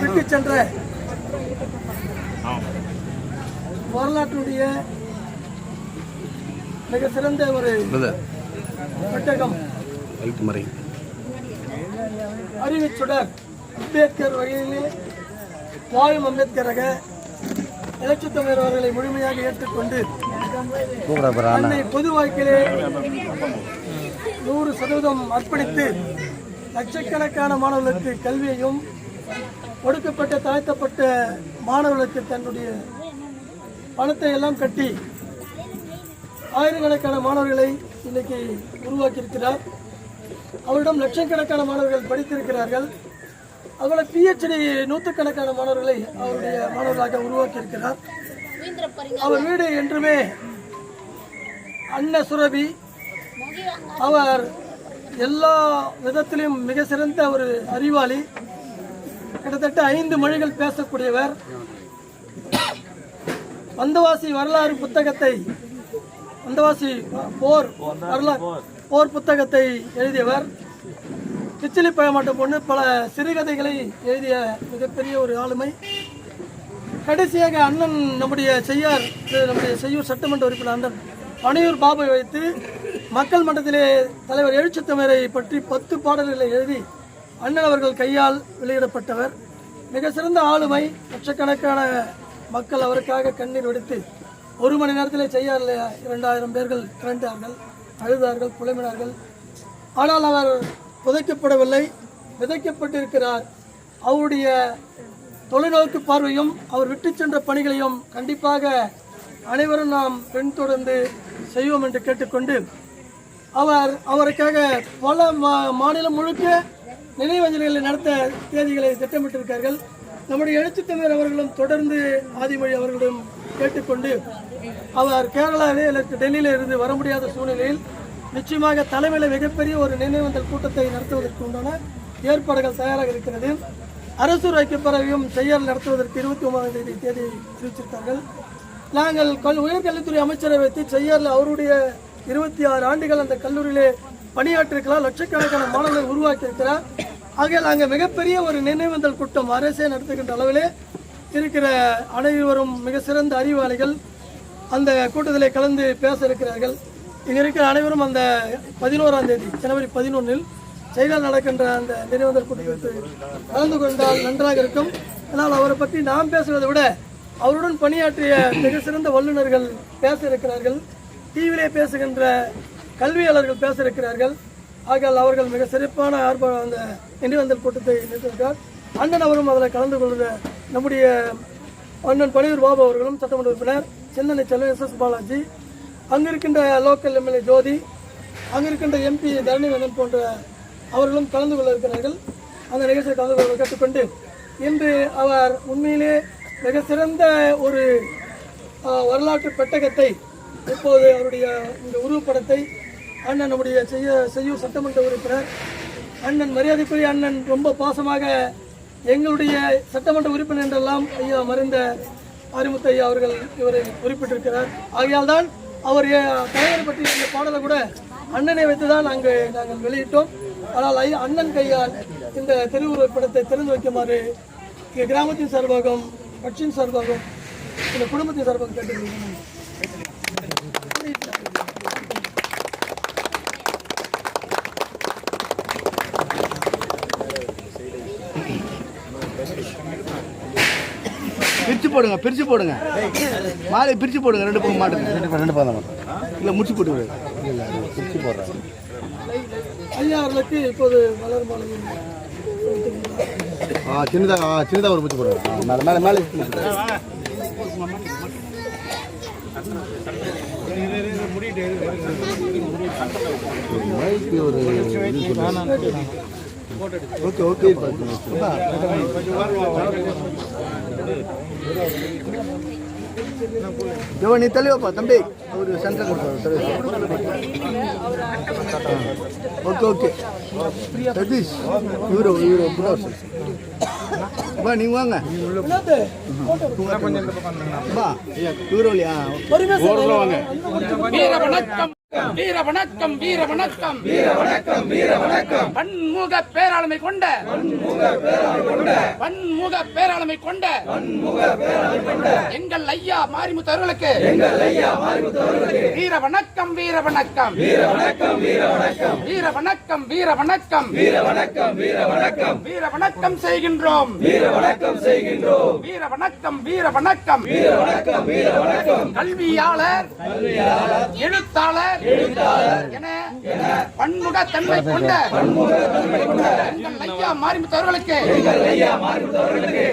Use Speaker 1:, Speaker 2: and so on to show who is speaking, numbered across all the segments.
Speaker 1: விட்டு சென்ற வரலாற்றுடைய மிக சிறந்த ஒரு பெட்டகம்.
Speaker 2: மறை
Speaker 1: அறிவுச் சுடர் அம்பேத்கர் வகையிலே வாழும் அம்பேத்கராக இலட்சத்தமிழர் அவர்களை முழுமையாக ஏற்றுக்கொண்டு தன்னை பொது வாழ்க்கையிலே நூறு சதவீதம் அர்ப்பணித்து லட்சக்கணக்கான மாணவர்களுக்கு கல்வியையும் ஒடுக்கப்பட்ட தாழ்த்தப்பட்ட மாணவர்களுக்கு தன்னுடைய பணத்தை எல்லாம் கட்டி ஆயிரக்கணக்கான மாணவர்களை இன்னைக்கு உருவாக்கியிருக்கிறார். அவரிடம் லட்சக்கணக்கான மாணவர்கள் படித்திருக்கிறார்கள். அவரை பிஹெச்டி நூற்றுக்கணக்கான மாணவர்களை அவருடைய மாணவர்களாக உருவாக்கியிருக்கிறார். அவர் வீடு என்றுமே அன்ன சுரபி அவர் எல்லா விதத்திலும் மிக சிறந்த ஒரு அறிவாளி. கிட்டத்தட்ட ஐந்து மொழிகள் பேசக்கூடியவர். வந்தவாசி வரலாறு புத்தகத்தை வந்தவாசி போர் வரலாறு போர் புத்தகத்தை எழுதியவர். கிச்சிலி பயமாட்ட பொண்ணு பல சிறுகதைகளை எழுதிய மிகப்பெரிய ஒரு ஆளுமை. கடைசியாக அண்ணன் நம்முடைய செய்யார் நம்முடைய செய்யூர் சட்டமன்ற உறுப்பினர் அண்ணன் பனையூர் பாபை வைத்து மக்கள் மன்றத்திலே தலைவர் எழுச்சித்தமிழரை பற்றி பத்து பாடல்களை எழுதி அண்ணன் அவர்கள் கையால் வெளியிடப்பட்டவர். மிக சிறந்த ஆளுமை லட்சக்கணக்கான மக்கள் அவருக்காக கண்ணீர் வெடித்து ஒரு மணி நேரத்தில் செய்யாரில் இரண்டாயிரம் பேர்கள் திரண்டார்கள் அழுதார்கள் புலம்பினார்கள். ஆனால் அவர் புதைக்கப்படவில்லை விதைக்கப்பட்டிருக்கிறார். அவருடைய தொலைநோக்கு பார்வையும் அவர் விட்டு சென்ற பணிகளையும் கண்டிப்பாக அனைவரும் நாம் பின்தொடர்ந்து செய்வோம் என்று கேட்டுக்கொண்டு அவர் அவருக்காக பல மா- மாநிலம் முழுக்க நினைவஞ்சலிகளை நடத்த தேதிகளை திட்டமிட்டிருக்கார்கள் நம்முடைய எழுத்துத்தமிழர் அவர்களும் தொடர்ந்து ஆதிமொழி அவர்களிடம் கேட்டுக்கொண்டு அவர் கேரளாவிலே அல்லது டெல்லியில இருந்து வர முடியாத சூழ்நிலையில் நிச்சயமாக தலைமையில் மிகப்பெரிய ஒரு நினைவந்தல் கூட்டத்தை நடத்துவதற்கு உண்டான ஏற்பாடுகள் தயாராக இருக்கிறது. அரசு ஐக்கியப்பறவையும் செயல் நடத்துவதற்கு இருபத்தி ஒன்பதாம் தேதி தேதி அறிவிச்சிருக்கார்கள் நாங்கள் கல் உயர்கல்வித்துறை அமைச்சரை வைத்து செய்யாரில் அவருடைய இருபத்தி ஆறு ஆண்டுகள் அந்த கல்லூரியிலே பணியாற்றிருக்கிறார். லட்சக்கணக்கான மாணவர்கள் உருவாக்கியிருக்கிறார். ஆகையால் அங்கே மிகப்பெரிய ஒரு நினைவந்தல் கூட்டம் அரசே நடத்துகின்ற அளவிலே இருக்கிற அனைவரும் மிக சிறந்த அறிவாளிகள் அந்த கூட்டத்திலே கலந்து பேச இருக்கிறார்கள் இங்கே இருக்கிற அனைவரும் அந்த பதினோராம் தேதி ஜனவரி பதினொன்றில் செயலால் நடக்கின்ற அந்த நினைவந்தல் கூட்டத்தில் கலந்து கொண்டால் நன்றாக இருக்கும். ஆனால் அவரை பற்றி நாம் பேசுவதை விட அவருடன் பணியாற்றிய மிக சிறந்த வல்லுநர்கள் பேச இருக்கிறார்கள் டிவியிலே பேசுகின்ற கல்வியாளர்கள் பேச இருக்கிறார்கள் ஆகையால் அவர்கள் மிக சிறப்பான ஆர்ப்ப அந்த நினைவந்தல் கூட்டத்தை நிறுத்தியிருக்கார் அண்ணன் அவரும் அதில் கலந்து கொள்கிற நம்முடைய அண்ணன் பனையூர் பாபு அவர்களும் சட்டமன்ற உறுப்பினர் சென்னனை செல்வன் எஸ் எஸ் பாலாஜி அங்கே இருக்கின்ற லோக்கல் எம்எல்ஏ ஜோதி அங்கே இருக்கின்ற எம்பி தரணிவேந்தன் போன்ற அவர்களும் கலந்து கொள்ள இருக்கிறார்கள். அந்த நிகழ்ச்சியில் கலந்து கொள்ள கேட்டுக்கொண்டு இன்று அவர் உண்மையிலே மிக சிறந்த ஒரு வரலாற்று பெட்டகத்தை இப்போது அவருடைய இந்த உருவப்படத்தை அண்ணன் நம்முடைய செய்ய செய்யூர் சட்டமன்ற உறுப்பினர். அண்ணன் மரியாதைக்குரிய அண்ணன் ரொம்ப பாசமாக எங்களுடைய சட்டமன்ற உறுப்பினர் என்றெல்லாம் ஐயா மறைந்த அறிமுத்தையா ஐயா அவர்கள் இவரை குறிப்பிட்டிருக்கிறார். ஆகையால் தான் அவர் தலைவர் பற்றி இந்த பாடலை கூட அண்ணனை வைத்து தான் அங்கு நாங்கள் வெளியிட்டோம். ஆனால் ஐயா அண்ணன் கையால் இந்த திருவுருவப் படத்தை திறந்து வைக்குமாறு கிராமத்தின் சார்பாகவும் கட்சியின் சார்பாகவும் இந்த குடும்பத்தின் சார்பாக கேட்டுக்கொள்கிறேன்.
Speaker 2: பிரிச்சு போடுங்க பிரிச்சு போடுங்க. மாலை பிரிச்சு போடுங்க ரெண்டு பக்கம் மாட்டுங்க. ரெண்டு ரெண்டு பக்கம் இல்லை முடிச்சு போட்டு விடு. இல்லை பிரிச்சு போடுறேன்
Speaker 1: ஐயா அவர்களுக்கு இப்போது மலர்
Speaker 2: ஆ சின்னதாக ஆ சின்னதாக ஒரு பிரிச்சு போடுங்க. மேலே மேலே ஒரு. ஓகே ஓகே ஜோ நீ தெளிவாப்பா தம்பி. ஒரு சென்டர் கொடுத்தாரு ஓகே ஓகே. சதீஷ் இவரு இவரு புரோஸ் பா நீங்க வாங்க.
Speaker 1: என்னது?
Speaker 2: பா
Speaker 3: வீர வணக்கம் வீர வணக்கம். வீர வணக்கம் வீர வணக்கம். பன்முக பேராளுமை கொண்ட. பன்முக பேராளுமை கொண்ட. எங்கள் ஐயா மாரிமுத்து அவர்களுக்கு. எங்கள் ஐயா மாரிமுத்து அவர்களுக்கு. வீர வணக்கம் வீர வணக்கம். வீர வணக்கம் வீர வணக்கம். வீர வணக்கம் வீர வணக்கம். வீர வணக்கம் வீர வணக்கம். வீர வணக்கம் செய்கின்றோம். வீர வணக்கம் செய்கின்றோம். வீர வணக்கம் வீர வணக்கம். வீர வணக்கம் வீர வணக்கம். கல்வியாளர். எழுத்தாளர் என பன்முக தன்மை கொண்ட எங்கள் ஐயா மாரிமுத்து அவர்களுக்கு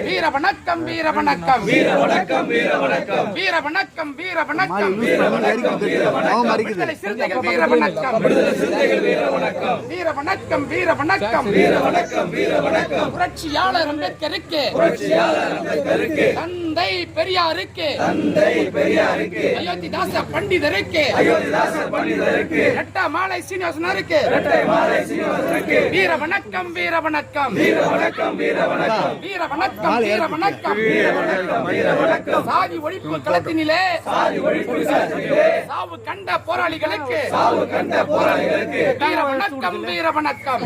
Speaker 3: வீர வணக்கம் வீர வணக்கம் வீர வணக்கம் வீர வணக்கம் வீர வணக்கம் வீர வணக்கம் வீர வணக்கம் வீர வணக்கம் வீர வணக்கம் வீர வணக்கம் வீர வணக்கம் வீர வணக்கம் வீர வணக்கம் புரட்சியாளர் அம்பேத்கருக்கு. புரட்சியாளர் அம்பேத்கருக்கு தந்தை பெரியாருக்கு. தந்தை பெரியாருக்கு அயோத்திதாச பண்டிதருக்கு. அயோத்திதாச பண்டிதருக்கு ரெட்டா மாலை சீனிவாசனருக்கு. ரெட்டை மாலை சீனிவாசனருக்கு. வீர வணக்கம் வீர வணக்கம் வீர வணக்கம் வீர வணக்கம் வீர வணக்கம் வீர வணக்கம் வீர வணக்கம் வீர வணக்கம் சாதி ஒழிப்பு களத்தினிலே. சாதி ஒழிப்பு களத்தினிலே. சாவு கண்ட போராளிகளுக்கு. சாவு கண்ட போராளிகளுக்கு. வீர வணக்கம் வீர வணக்கம்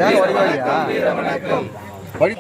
Speaker 3: வீர வணக்கம்
Speaker 2: வழி